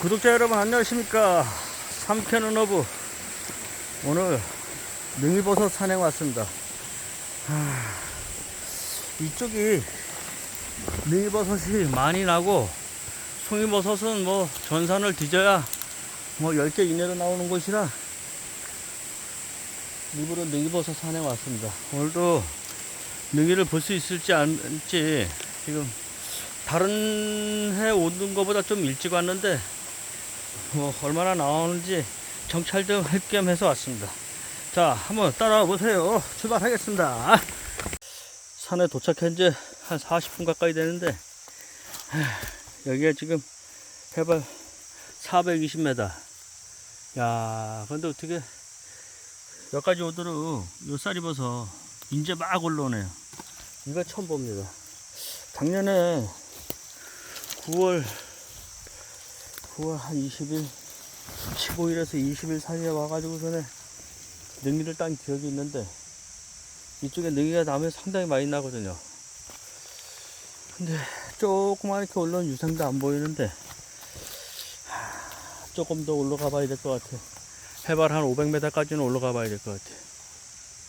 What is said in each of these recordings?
구독자 여러분 안녕하십니까? 삼캐는 어부. 오늘 능이버섯 산행 왔습니다. 하, 이쪽이 능이버섯이 많이 나고 송이버섯은 뭐 전산을 뒤져야 뭐 10개 이내로 나오는 곳이라 일부러 능이버섯 산행 왔습니다. 오늘도 능이를 볼 수 있을지 안지 지금 다른 해 오는 것보다 좀 일찍 왔는데 뭐 얼마나 나오는지 정찰 좀 할 겸 해서 왔습니다. 자, 한번 따라와 보세요. 출발하겠습니다. 산에 도착한 지 한 40분 가까이 되는데 하, 여기가 지금 해발 420m. 야, 근데 어떻게 여기까지 오도록 요쌀 입어서 이제 막 올라오네요. 이거 처음 봅니다. 작년에 9월 9월 한 20일 15일에서 20일 사이에 와가지고 전에 능이를 딴 기억이 있는데 이쪽에 능이가 나면 상당히 많이 나거든요. 근데 조그만 이렇게 올라온 유상도 안 보이는데 하, 조금 더 올라가 봐야 될 것 같아요. 해발 한 500m까지는 올라가 봐야 될 것 같아요.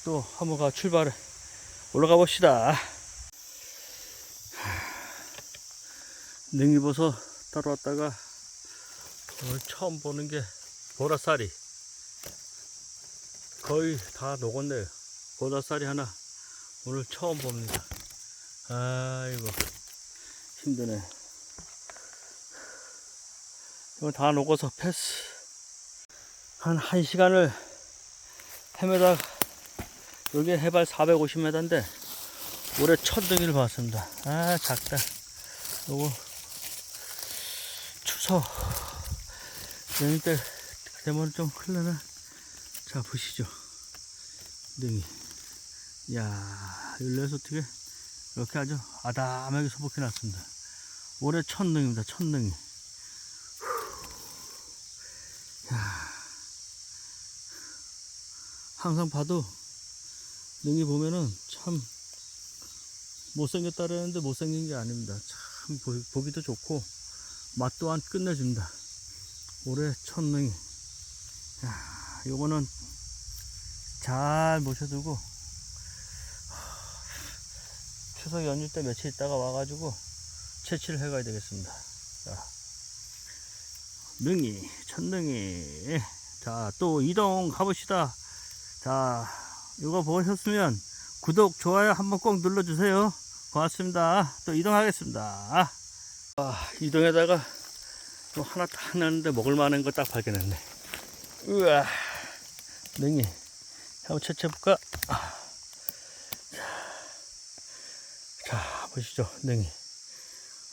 또 한번 가 출발해 올라가 봅시다. 능이버섯 따러 왔다가 오늘 처음 보는 게 보라쌀이. 거의 다 녹았네요. 보라쌀이 하나 오늘 처음 봅니다. 아이고 힘드네. 이거 다 녹아서 패스. 한 1시간을 헤매다 여기 해발 450m인데 올해 첫 등이를 봤습니다. 아 작다. 요거 추석 연휴 때 되면 좀 클려나 자 보시죠. 능이. 야 열려서 어떻게 이렇게 아주 아담하게 소복해 놨습니다. 올해 첫 능입니다 첫 능이. 야. 항상 봐도 능이 보면은 참 못생겼다 그러는데 못생긴 게 아닙니다. 참 보- 보기도 좋고 맛 또한 끝내줍니다. 올해 첫능이. 야, 요거는 잘 모셔두고, 하, 추석 연휴 때 며칠 있다가 와가지고 채취를 해가야 되겠습니다. 자, 능이, 첫능이. 자, 또 이동 가봅시다. 자, 이거 보셨으면 구독, 좋아요 한번 꼭 눌러주세요. 고맙습니다. 또 이동하겠습니다. 아, 이동에다가 또 하나 딱 났는데 먹을 만한 거 딱 발견했네. 우와, 냉이. 한번 채쳐볼까? 아. 자, 자, 보시죠, 냉이.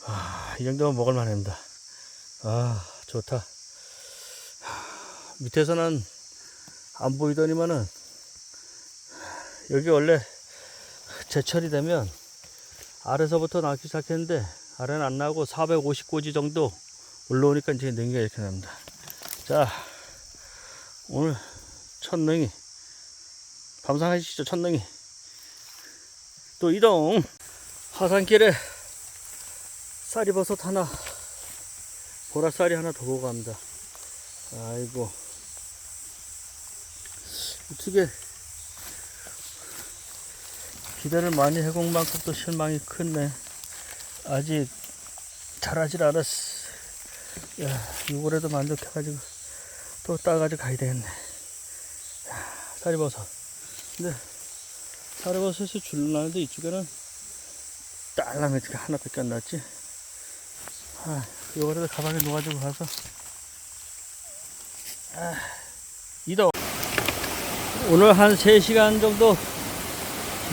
아, 이 정도면 먹을 만합니다. 아, 좋다. 하, 밑에서는 안 보이더니만은 여기 원래 제철이 되면 아래서부터 나기 시작했는데 아래는 안 나오고 450고지 정도 올라오니까 이제 능이가 이렇게 납니다. 자, 오늘 첫 능이 감상하시죠, 첫 능이. 또 이동 하산길에 쌀이버섯 하나, 보라쌀이 하나 더 보고 갑니다. 아이고, 어떻게 기대를 많이 해본 만큼 또 실망이 크네. 아직 잘하질 않았어. 야, 이거라도 만족해가지고 또 따가지고 가야 되겠네. 야, 쌀이버섯. 근데 쌀이버섯이 줄나는데 이쪽에는 딸랑해지게 하나밖에 안 났지. 아, 이거라도 가방에 놓아주고 가서 아, 이동. 오늘 한 3시간 정도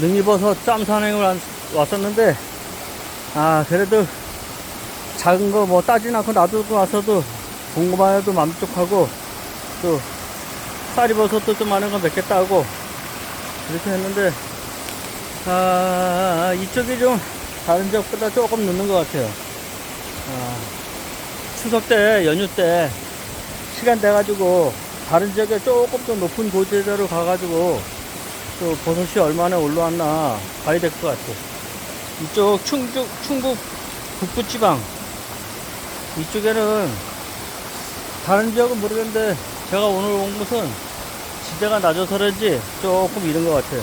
능이버섯 짬 산행을 안- 왔었는데 아 그래도 작은 거 뭐 따진 않고 놔두고 와서도 본 것만 해도 만족하고 또 쌀이버섯도 좀 많은 거 몇 개 따고 이렇게 했는데 아 이쪽이 좀 다른 지역보다 조금 늦는 것 같아요 아, 추석 때 연휴 때 시간 돼 가지고 다른 지역에 조금 더 높은 고지대로 가가지고 또 버섯이 얼마나 올라왔나 봐야 될 것 같아. 이쪽 충북, 충북 북부지방 이쪽에는 다른 지역은 모르겠는데 제가 오늘 온 곳은 지대가 낮아서 그런지 조금 이른 것 같아요.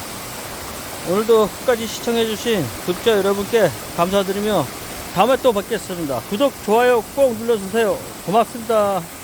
오늘도 끝까지 시청해주신 구독자 여러분께 감사드리며 다음에 또 뵙겠습니다. 구독, 좋아요 꼭 눌러주세요. 고맙습니다.